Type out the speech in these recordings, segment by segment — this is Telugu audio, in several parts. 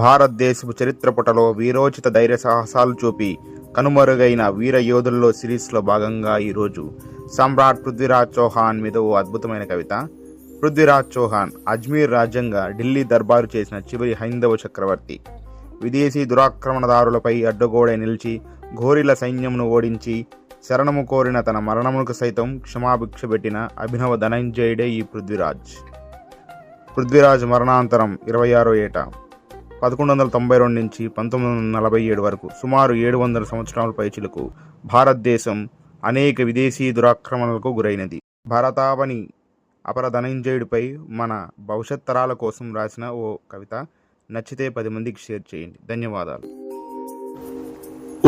భారతదేశపు చరిత్రపుటలో వీరోచిత ధైర్య సాహసాలు చూపి కనుమరుగైన వీర యోధుల్లో సిరీస్లో భాగంగా ఈరోజు సమ్రాట్ పృథ్వీరాజ్ చౌహాన్ మీద ఓ అద్భుతమైన కవిత. పృథ్వీరాజ్ చౌహాన్ అజ్మీర్ రాజ్యంగా ఢిల్లీ దర్బారు చేసిన చివరి హైందవ చక్రవర్తి. విదేశీ దురాక్రమణదారులపై అడ్డగోడై నిలిచి ఘోరిల సైన్యమును ఓడించి శరణము కోరిన తన మరణమునకు సైతం క్షమాభిక్ష పెట్టిన అభినవ ధనంజయుడే ఈ పృథ్వీరాజ్. పృథ్వీరాజ్ మరణాంతరం ఇరవై ఆరో ఏట పదకొండు వందల తొంభై రెండు నుంచి పంతొమ్మిది వందల నలభై ఏడు వరకు సుమారు ఏడు వందల సంవత్సరాల పైచిలకు భారతదేశం అనేక విదేశీ దురాక్రమణలకు గురైనది. భరతావని అపర ధనంజయుడిపై మన భవిష్యత్ తరాల కోసం రాసిన ఓ కవిత నచ్చితే పది మందికి షేర్ చేయండి. ధన్యవాదాలు.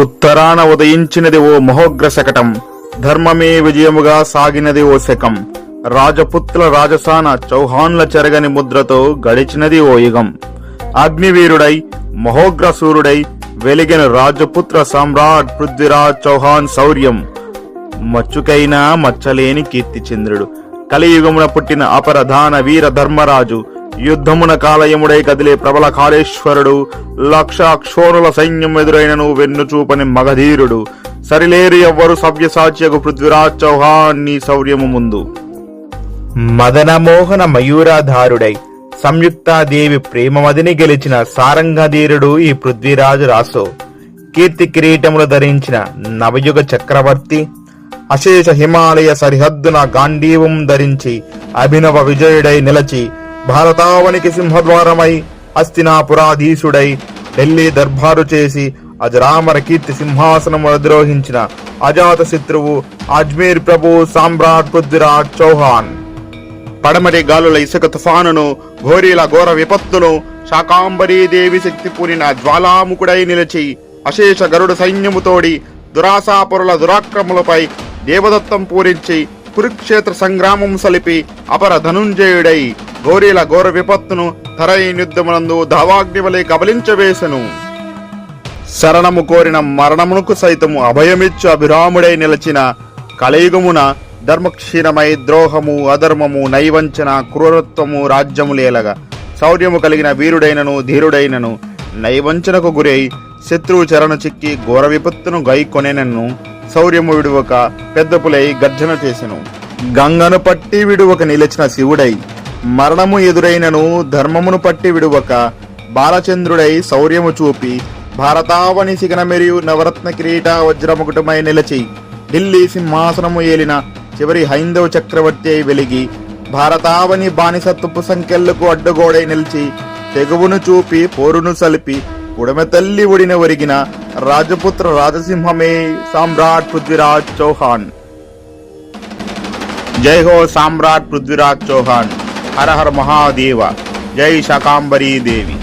ఉత్తరాన ఉదయించినది ఓ మహోగ్ర శకటం ధర్మమే విజయముగా సాగినది ఓ శకం రాజపుత్రుల రాజసాన చౌహాన్ల చెరగని ముద్రతో గడిచినది ఓ యుగం. అగ్నివీరుడై మహోగ్రసూరుడై వెలిగిన రాజపుత్ర సమ్రాట్ పృథ్వీరాజ్ చౌహాన్ శౌర్యం. మచ్చుకైనా మచ్చలేని కీర్తిచంద్రుడు. కలియుగమున పుట్టిన అపరధాన వీర ధర్మరాజు. యుద్ధమున కాలయముడై కదిలే ప్రబల కాళేశ్వరుడు. లక్షక్షోరుల సైన్యం ఎదురైనను వెన్ను చూపని మగధీరుడు. సరిలేరు ఎవ్వరు సవ్యసాచ్యకు పృథ్వీరాజ్ చౌహాన్ నీ శౌర్యము ముందు. మదనమోహన మయూరాధారుడై సంయుక్తాదేవి ప్రేమమదిని గెలిచిన సారంగధీరుడు ఈ పృథ్వీరాజు రాసు కీర్తి కిరీటములు ధరించిన నవయుగ చక్రవర్తి. అశేష హిమాలయ సరిహద్దున గాంధీవం ధరించి అభినవ విజయుడై నిలచి భారతావనికి సింహద్వారమై హస్తినాపురాధీశుడై ఢిల్లీ దర్బారు చేసి అజరామర కీర్తి సింహాసనము అధిరోహించిన అజాత శత్రువు అజ్మీర్ ప్రభు సామ్రాట్ పృథ్వీరాజ్ చౌహాన్. పడమటి గాలుల ఇసుక తుఫానును ఘోరీల ఘోర విపత్తును శాకాంబరీ దేవి శక్తి పూరిన జ్వాలాముకుడై నిలిచి అశేష గరుడు సైన్యముతోడి దురాసాపురుల దురాక్రములపై దేవదత్తం పూరించి కురుక్షేత్ర సంగ్రామం సలిపి అపర ధనుంజయుడై ఘోరీల ఘోర విపత్తును ధరయుద్ధమునందు ధావాగ్నివలే కబలించవేశను శరణము కోరిన మరణమునకు సైతము అభయమిచ్చు అభిరాముడై నిలచిన కలయుగమున ధర్మక్షీణమై ద్రోహము అధర్మము నైవంచన క్రూరత్వము రాజ్యములేలగా. శౌర్యము కలిగిన వీరుడైనను ధీరుడైనను నైవంచనకు గురై శత్రువు చరణ చిక్కి ఘోర విపత్తును గైకొనెనన్ను శౌర్యము విడువక పెద్దపులై గర్జన చేసెను. గంగను పట్టి విడువక నిలిచిన శివుడై మరణము ఎదురైనను ధర్మమును పట్టి విడువక బాలచంద్రుడై శౌర్యము చూపి భారతావని సిగన మెరియు నవరత్న కిరీట వజ్రముకుటమై నిలచి ఢిల్లీ సింహాసనము ఏలిన చివరి హైందవ చక్రవర్తి అయి వెలిగి భారతావని బానిసత్వపు సంఖ్యలకు అడ్డుగోడై నిలిచి తెగువును చూపి పోరును సలిపి ఉడమ తల్లి ఒడిన ఒరిగిన రాజపుత్ర రాజసింహమే సామ్రాట్ పృథ్వీరాజ్ చౌహాన్. జై హో సామ్రాట్ పృథ్వీరాజ్ చౌహాన్. హర హర మహాదేవ. జై శాకాంబరీ దేవి.